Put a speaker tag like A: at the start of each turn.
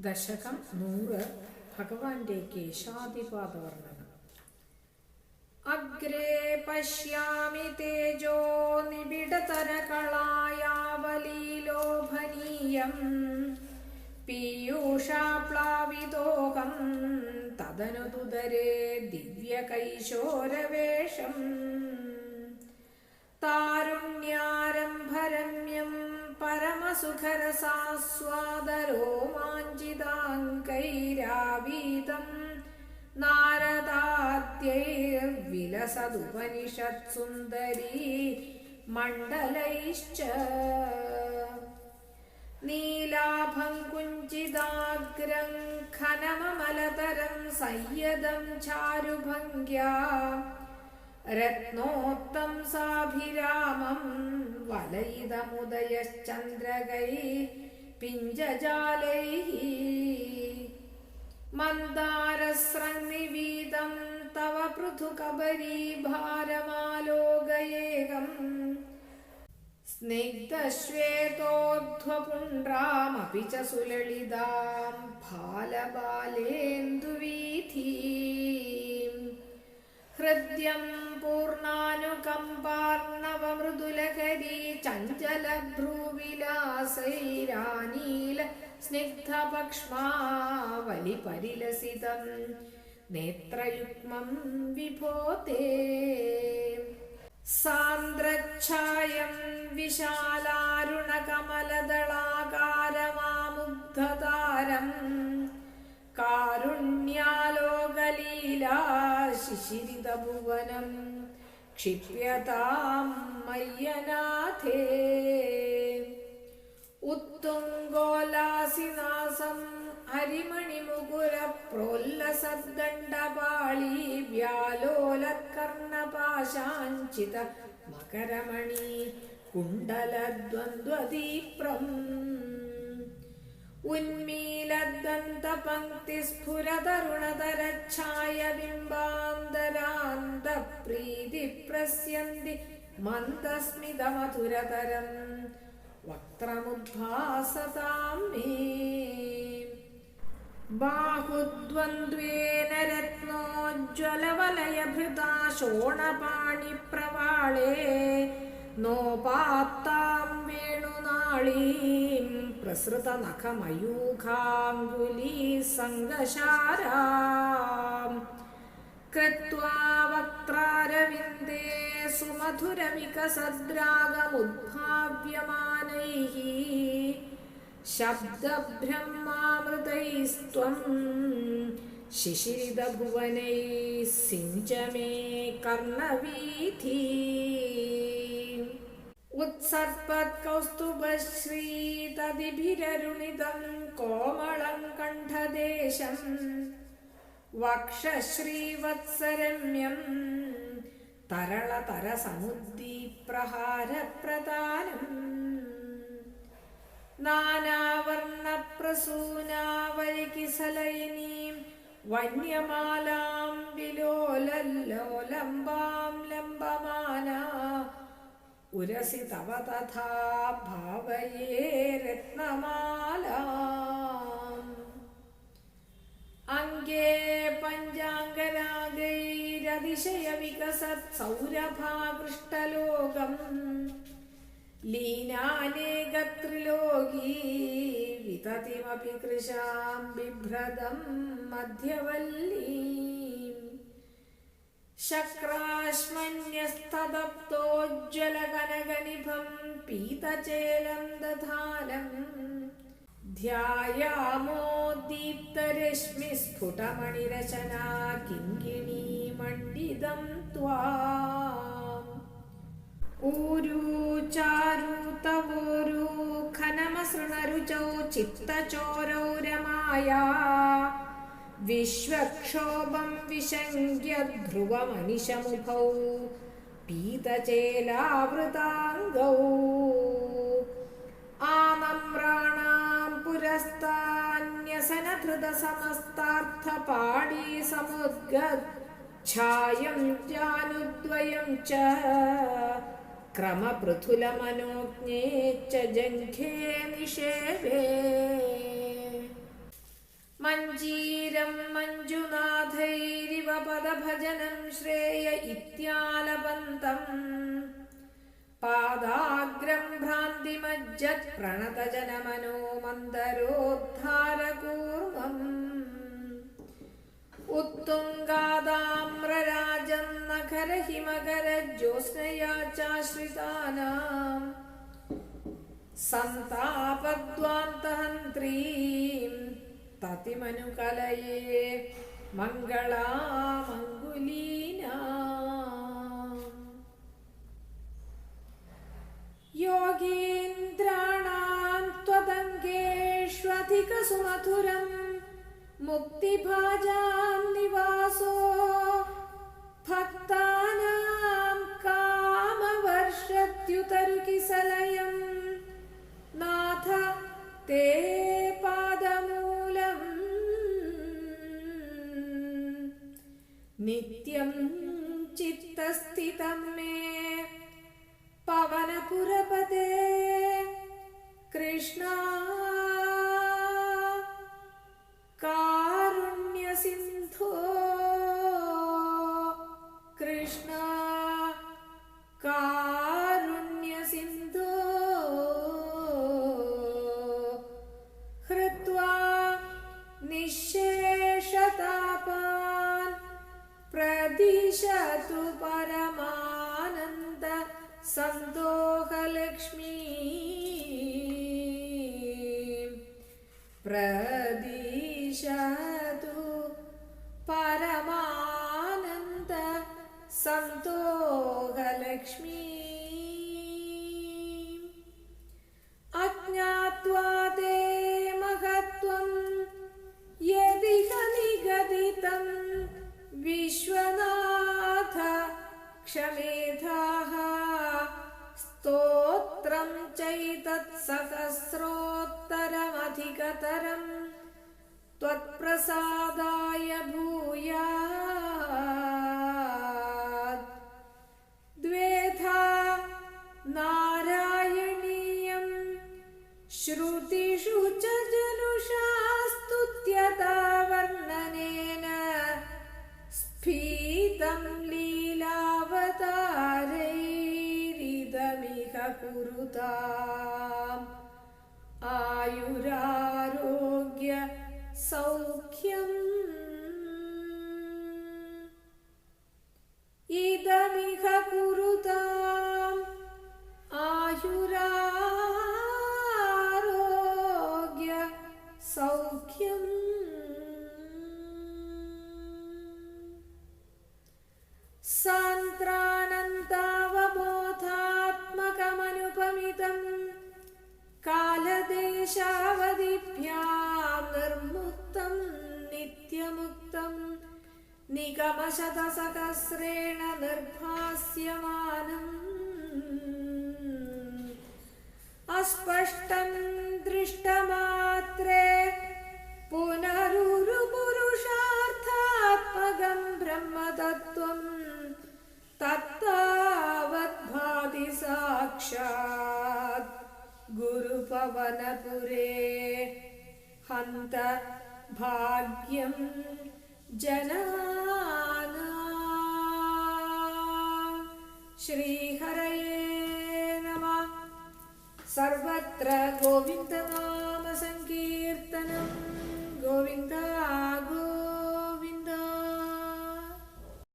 A: ദശകം നൂറ് ഭഗവാന്റെ കേശാദിപാദ വർണനം അഗ്രേ പശ്യാമി തേജോ നിബിഡതരകളായാവലീലോഭനീയം. പീയൂഷാപ്ലാവിതോകം തദനുതുദരേ ദിവ്യകൈശോരവേഷം. താരുണ്യാരംഭരമ്യം പരമസുഖരസാസ്വാദരോമാഞ്ചിതാങ്കൈരാവീതം നാരദാദ്യൈർവിലസതുപനിഷത്സുന്ദരീ मण्डलैश्च नीलाभं कुञ्चिदाग्रं ഖനമമലതരം संयदं ചാരുഭംഗ്യാ. രത്നോത്തം സാഭിരാമം വലയിതമുദയശ്ചന്ദ്രകൈ പിഞ്ചജാലൈ മന്ദാരസ്രനിവീതം തവ പൃഥുകബരീഭാരമാലോകയേകം സ്നിഗ്ധശ്വേതോധ്വപുണ്ട്രാമപി ച സുലളിതാം ഭാലബാലേന്ദുവീഥീം ഹൃദ്യം പൂർണാനുകമ്പാർണവമൃദുലഹരി ചഞ്ചലഭ്രൂവിലാസൈരാനീല സ്നിഗ്ധപക്ഷ്മാവലിപരിലസിതം നേത്രയുഗ്മം വിഭോതേ. സാന്ദ്രച്ഛായം വിശാലാരുണകമലദളാകാരമാമുഗ്ധതാരം കാരുണ്യാലോകലീലാ ശിശിരിതഭുവനം ക്ഷിപ്യതാം മയ്യനാഥേ. ഉത്തുംഗോലാസിനാസം ഹരിമണിമുകുര പ്രോല്ലസദ്ദണ്ഡപാളി मकरमणि മകരമണി ഉന്മീലദ്വന്ദ്പങ്ക്തിസ്ഫുരതരുണതരച്ഛായബിംബാന്തരാന്തപ്രീതി പ്രസ്യന്തി മന്ദസ്മിതമധുരതരം വക്ത്രമുദ്ഭാസതാം മേ ബാഹുദ്വന്ദ്വേന രത്നോജ്വലവലയഭൃതാ ശോണപാണി പ്രവാളേ നോപാത്താം വേണുനാളീം प्रसृतनखमयूखाङ्गुलीसङ्गशाराम् कृत्वा वक्त्रारविन्दे सुमधुरविकसद्रागमुद्भाव्यमानैः शब्दब्रह्मामृतैस्त्वं शिशिरिदभुवनैः सिञ्च मे कर्णवीथी उत्सर्पत्कौस्तुभश्रीतदिभिररुणितं कोमलं कण्ठदेशं वक्षश्रीवत्सरम्यं तरलतरसमुद्दीप्रहारप्रदानम् नानावर्णप्रसूनावैकिसलयिनीं वन्यमालां विलोलल्लोलम्बां लम्बमाना उरसि तव तथा भावये रत्नमालाम्। अङ्गे पञ्चाङ्गरागैरतिशयविकसत्सौरभाकृष्टलोकम् लीनानेकत्रिलोकी विततिमपि कृशां बिभ्रदं मध्यवल्लीम् शक्राश्मन्यस्तदब्धोज्ज्वलकनकनिभं पीतचेलं दधालम् ध्यायामो दीप्तरश्मिस्फुटमणिरचना किङ्गिणीमण्डितं त्वा ऊरू चारु तवोरू खनमसृणरुचौ चित्तचोरौ रमाया ചിത്തചോരൗരമായ വിശ്വക്ഷോഭം വിശങ്ക്യ ധ്രുവമനിശമുഖൗ പീതചേലാവൃതാംഗൗ ആനമ്രാണാം പുരസ്താന്യസനധൃതസമസ്താർത്ഥപാണി സമുദ്ഗച്ഛായം ജാനുദ്വയം ച. ക്രമപൃഥുലമനോജ്ഞേ ച മഞ്ജീരം മഞ്ജുനാഥൈരിവ പദഭജനം ശ്രേയ ഇത്യാലപന്തം പാദാഗ്രം ഭ്രാന്തിമജ്ജത് പ്രണതജനമനോ മന്ദരോദ്ധാരകൂർവം उत्तुङ्गादाम्रराजं नखरहिमकरज्योत्स्नया चाश्रितानाम् सन्तापद्वान्तहन्त्रीम् ततिमनुकलये मङ्गलामङ्गुलीना योगीन्द्राणां त्वदङ्गेष्वधिकसुमधुरम् मुक्तिभाजां निवासो भक्तानां कामवर्षत्युतरुकिसलयं नाथ ते नित्यं चित्तस्थितं मे पवनपुरपदे कृष्णा कारुण्यसिन्धो कृष्ण कारुण्यसिन्धो हृत्वा निःशेषतापान् प्रदिशतु परमानन्द सन्तोषलक्ष्मी प्रदिशतु परमानन्द सन्तोषलक्ष्मी क्षमेधाः स्तोत्रं चैतत्सहस्रोत्तरमधिकतरं त्वत्प्रसादाय കുരുതാം ആയുരാരോഗ്യ സൗഖ്യം. ഇതമിഹ കുരുതാം कालदेशावधिभ्यां निर्मुक्तं नित्यमुक्तं निगमशतसहस्रेण निर्भास्यमानम् अस्पष्टं दृष्टमात्रे पुनरुरुपुरुषार्थात्मकं ब्रह्मतत्त्वं तत्तावद्भाति साक्षात् गुरुपवनपुरे हन्त भाग्यं जना श्रीहरये नमः। सर्वत्र गोविन्दनामसङ्कीर्तनं। गोविन्दा